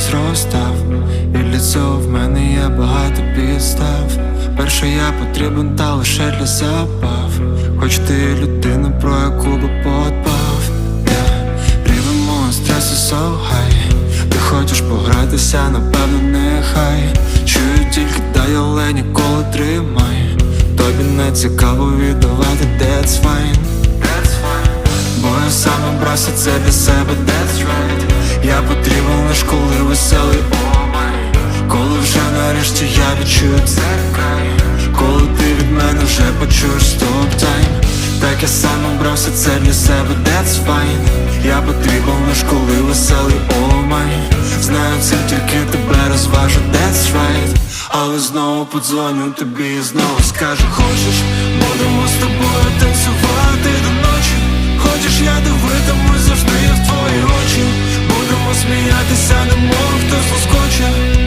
зростав, і для цього в мене є багато підстав. Перше я потрібен, та лише для забав. Хоч ти людина, про яку би подбав yeah. Рівень мого стресу so high Ти хочеш погратися, напевно, нехай Чую тільки дай, але ніколи тримай Тобі не цікаво віддавати that's fine That's fine Бо я сам обрався це для себе, that's right я потрібен лиш коли веселий, о май Коли вже нарешті я відчую край Коли ти від мене вже почуєш стоп тайм. Так я сам обрався це для себе, that's fine. Я потрібен лиш коли веселий, о май Знаю це тільки тебе розважу, that's right. Але знову подзвоню тобі і знову скажу Хочеш, будемо з тобою танцювати сміятися, немов хто заскоче